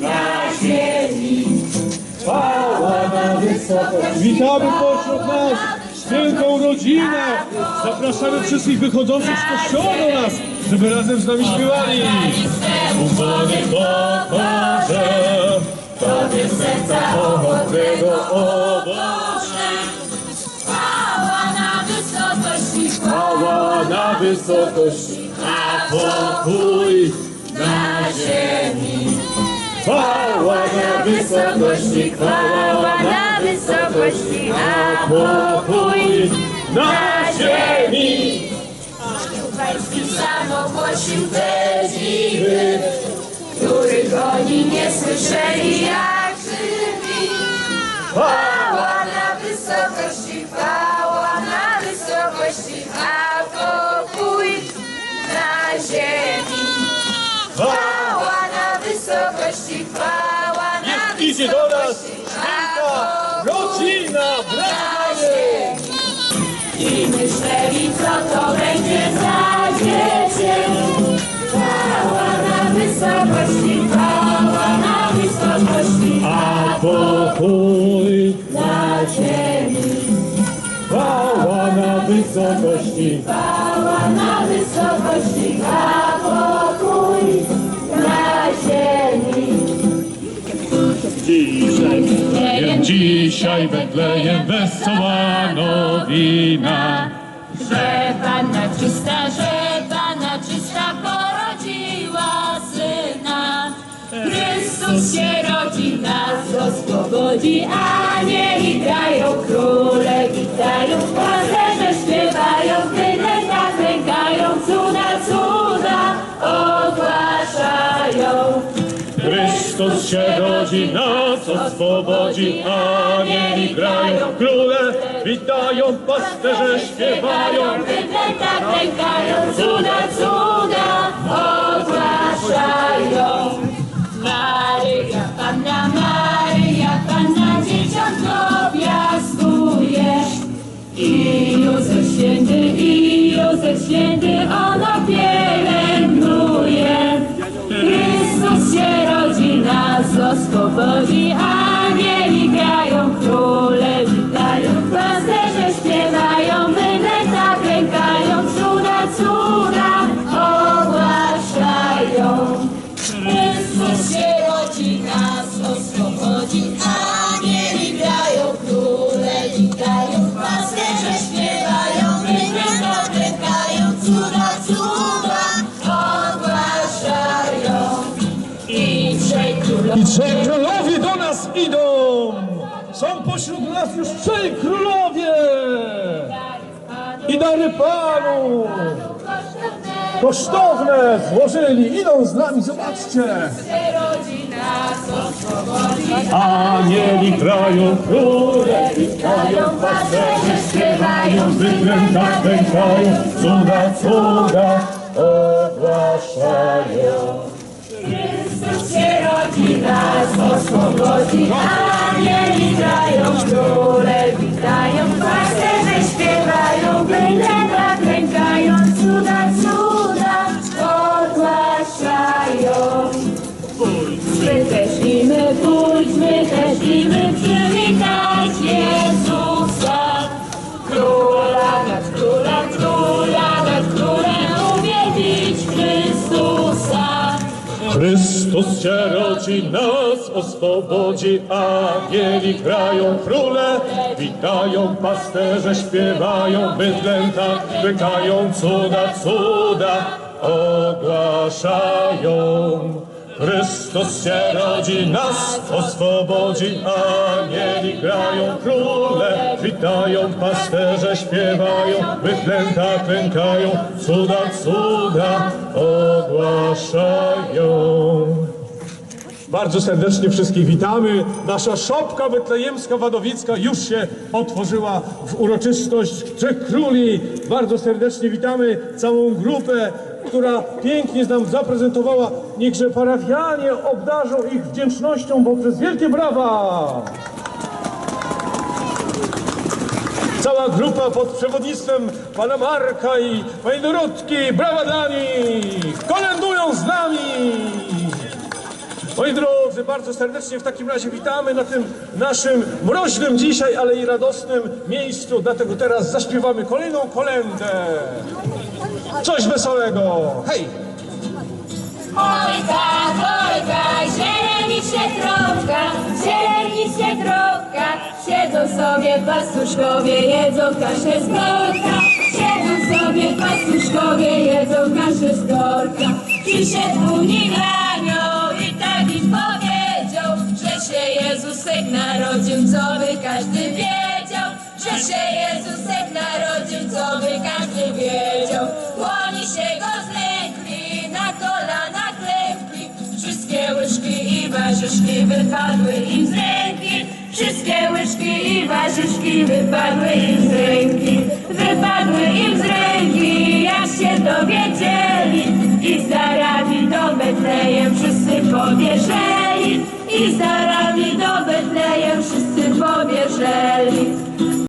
na ziemi. Chwała na wysokości. Witamy pośród nas wielką rodzinę. Zapraszamy wszystkich wychodzących z kościoła do nas, żeby razem z nami śpiewali. Uwany pokorze, Tobie serca ochotnego oboże. Chwała na wysokości, Chwała na wysokości, a pokój na ziemi. Chwała na wysokości, Chwała na wysokości, a pokój na ziemi. Pański sam ogłosił te dziwy, których oni nie słyszeli jak żywi. Idzie do nas wielka rodzina, bracia! I myśleli, co to będzie za dziecię. Chwała na wysokości, chwała na wysokości, A pokój, na ziemi. chwała na wysokości, Chwała na wysokości, a Dzisiaj Betlejem, dzisiaj Betlejem wesoła nowina. Że Panna czysta, że Panna czysta porodziła syna. Chrystus się rodzi, nas oswobodzi, anieli grają, króle rodzi, nas oswobodzi, anieli grają, króle witają, pasterze śpiewają. Wydęta klękają, cuda, cuda ogłaszają. Maryja, Panna Maryja, Panna dzieciątko piaskuje. I Józef święty, i Józef święty, ono oswobodzi, anieli grają, króle witają, pasterze śpiewają, wydęta klękają, cuda, cuda ogłaszają. Chrystus się rodzi, nas oswobodzi, anieli grają, króle witają, pasterze śpiewają, wydęta klękają, cuda, cuda ogłaszają. I trzej królowie nas już trzej królowie! I dary Panu! Kosztowne złożyli, idą z nami, zobaczcie! Anieli grają, króle witają, pasterze śpiewają, wykręta pękają, cuda, cuda ogłaszają. Rodzi, nas oswobodzi, anieli grają, króle witają, pasterze śpiewają, byleta klękają, cuda, cuda ogłaszają. My też i my pójdźmy, też i my przywitać Jezusa. Króla nad królem, króla nad królem, uwiedzić Chrystusa. Chrystus się rodzi, nas oswobodzi, anieli grają, króle witają, pasterze śpiewają, bydlęta wykają, cuda, cuda ogłaszają. Chrystus się rodzi, nas oswobodzi, anieli grają, króle witają, pasterze śpiewają, bydlęta klękają, cuda, cuda ogłaszają. Bardzo serdecznie wszystkich witamy. Nasza szopka betlejemska wadowicka już się otworzyła w uroczystość Trzech Króli. Bardzo serdecznie witamy całą grupę, która pięknie nam zaprezentowała. Niechże parafianie obdarzą ich wdzięcznością poprzez wielkie brawa. Cała grupa pod przewodnictwem pana Marka i pani Dorotki, brawa dla nich! Kolędują z nami! Bardzo serdecznie w takim razie witamy na tym naszym mroźnym dzisiaj, ale i radosnym miejscu. Dlatego teraz zaśpiewamy kolejną kolędę. Coś wesołego. Hej! Ojka, ojka, zieleni się tropka, zieleni się tropka, siedzą sobie pastuszkowie, jedzą kaszę z korka. Siedzą sobie pastuszkowie, jedzą kaszę z korka. Przyszedł u się Jezusek narodził, co by każdy wiedział. Łoni się go zlękli, na kolana klękli. Wszystkie łyżki i warzyszki wypadły im z ręki. Wszystkie łyżki i warzyszki wypadły im z ręki. Wypadły im z ręki, jak się dowiedzieli. I z darami do Betlejem wszyscy powierzeli. I z darami do